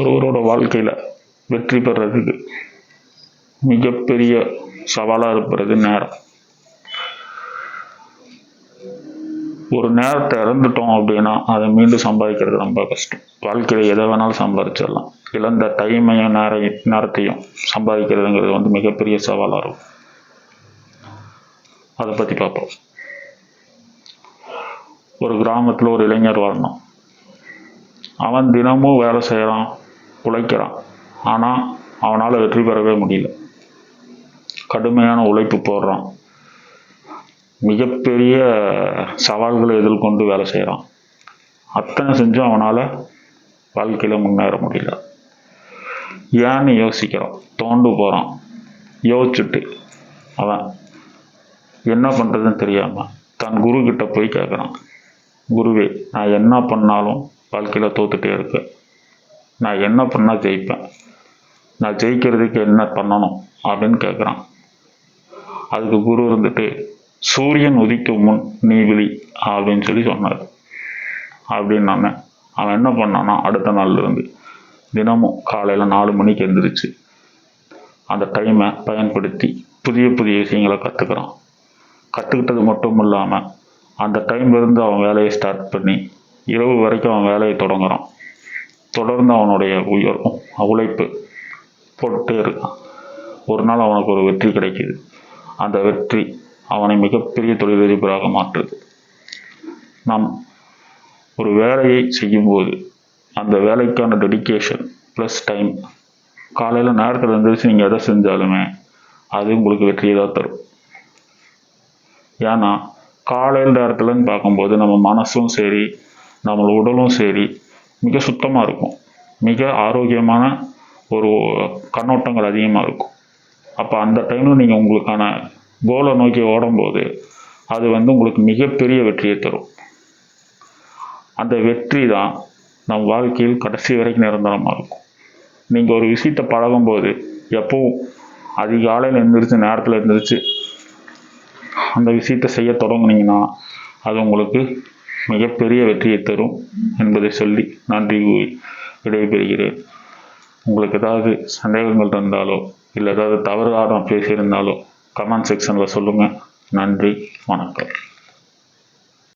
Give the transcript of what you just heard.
ஒருவரோட வாழ்க்கையில் வெற்றி பெறதுக்கு மிகப்பெரிய சவாலாக இருக்கிறது நேரம். ஒரு நேரத்தை இறந்துட்டோம் அப்படின்னா அதை மீண்டும் சம்பாதிக்கிறது ரொம்ப கஷ்டம். வாழ்க்கையில் எதை வேணாலும் சம்பாதிச்சிடலாம். இழந்த டைமையும் நேர நேரத்தையும் சம்பாதிக்கிறதுங்கிறது வந்து மிகப்பெரிய சவாலாக இருக்கும். அதை பற்றி பார்ப்போம். ஒரு கிராமத்தில் ஒரு இளைஞர் வாழணும் அவன் தினமும் வேலை செய்கிறான் உழைக்கிறான். ஆனால் அவனால் வெற்றி பெறவே முடியல. கடுமையான உழைப்பு போடுறான். மிகப்பெரிய சவால்களை எதிர்கொண்டு வேலை செய்கிறான் அத்தனை செஞ்சும் அவனால் வாழ்க்கையில் முன்னேற முடியல. ஏன்னு யோசிக்கிறான். தோண்டு போகிறான் யோசிச்சுட்டு அவன் என்ன பண்ணுறதுன்னு தெரியாமல் தன் குரு கிட்ட போய் கேட்குறான் குருவே நான் என்ன பண்ணாலும் வாழ்க்கையில் தோத்துட்டே இருக்கேன் நான் என்ன பண்ணால் ஜெயிப்பேன்? நான் ஜெயிக்கிறதுக்கு என்ன பண்ணணும்? அப்படின்னு கேட்குறான் அதுக்கு குரு இருந்துட்டு சூரியன் உதிக்கும் முன் நீ விழி அப்படின்னு சொல்லி சொன்னார். அப்படின்னு அவன் என்ன பண்ணான்னா அடுத்த நாள்லேருந்து தினமும் காலையில் நாலு மணிக்கு எழுந்திரிச்சு அந்த டைமை பயன்படுத்தி புதிய புதிய விஷயங்களை கற்றுக்கிறான் கற்றுக்கிட்டது மட்டும் இல்லாமல் அந்த டைம்லேருந்து அவன் வேலையை ஸ்டார்ட் பண்ணி இரவு வரைக்கும் அவன் வேலையை தொடங்குறான். தொடர்ந்து அவனுடைய உயர் உழைப்பு போட்டு இருக்கான் ஒரு நாள் அவனுக்கு ஒரு வெற்றி கிடைக்குது. அந்த வெற்றி அவனை மிகப்பெரிய தொழிலதிபராக மாற்றுது. நாம் ஒரு வேலையை செய்யும்போது அந்த வேலைக்கான டெடிகேஷன் ப்ளஸ் டைம் காலையில் நேரத்தில் இருந்துச்சு நீங்கள் எதை செஞ்சாலுமே அது உங்களுக்கு வெற்றியை தான் தரும். ஏன்னா காலையில் நேரத்தில்னு பார்க்கும்போது நம்ம மனசும் சரி நம்ம உடலும் சரி மிக சுத்தமாக இருக்கும். மிக ஆரோக்கியமான ஒரு கண்ணோட்டங்கள் அதிகமாக இருக்கும். அப்போ அந்த டைமில் நீங்கள் உங்களுக்கான கோலை நோக்கி ஓடும்போது அது வந்து உங்களுக்கு மிகப்பெரிய வெற்றியை தரும். அந்த வெற்றி தான் நம் வாழ்க்கையில் கடைசி வரைக்கும் நிரந்தரமாக இருக்கும். நீங்கள் ஒரு விஷயத்தை பழகும்போது எப்பவும் அதிகாலையில் எழுந்திரிச்சு நேரத்தில் எழுந்திரிச்சு அந்த விஷயத்தை செய்ய தொடங்குனீங்கன்னா அது உங்களுக்கு மிகப்பெரிய வெற்றியை தரும் என்பதை சொல்லி நன்றி கூறி விடைபெறுகிறேன். உங்களுக்கு ஏதாவது சந்தேகங்கள் இருந்தாலோ இல்லை ஏதாவது தவறாக நான் பேசியிருந்தாலோ கமெண்ட் செக்ஷனில் சொல்லுங்கள் நன்றி வணக்கம்.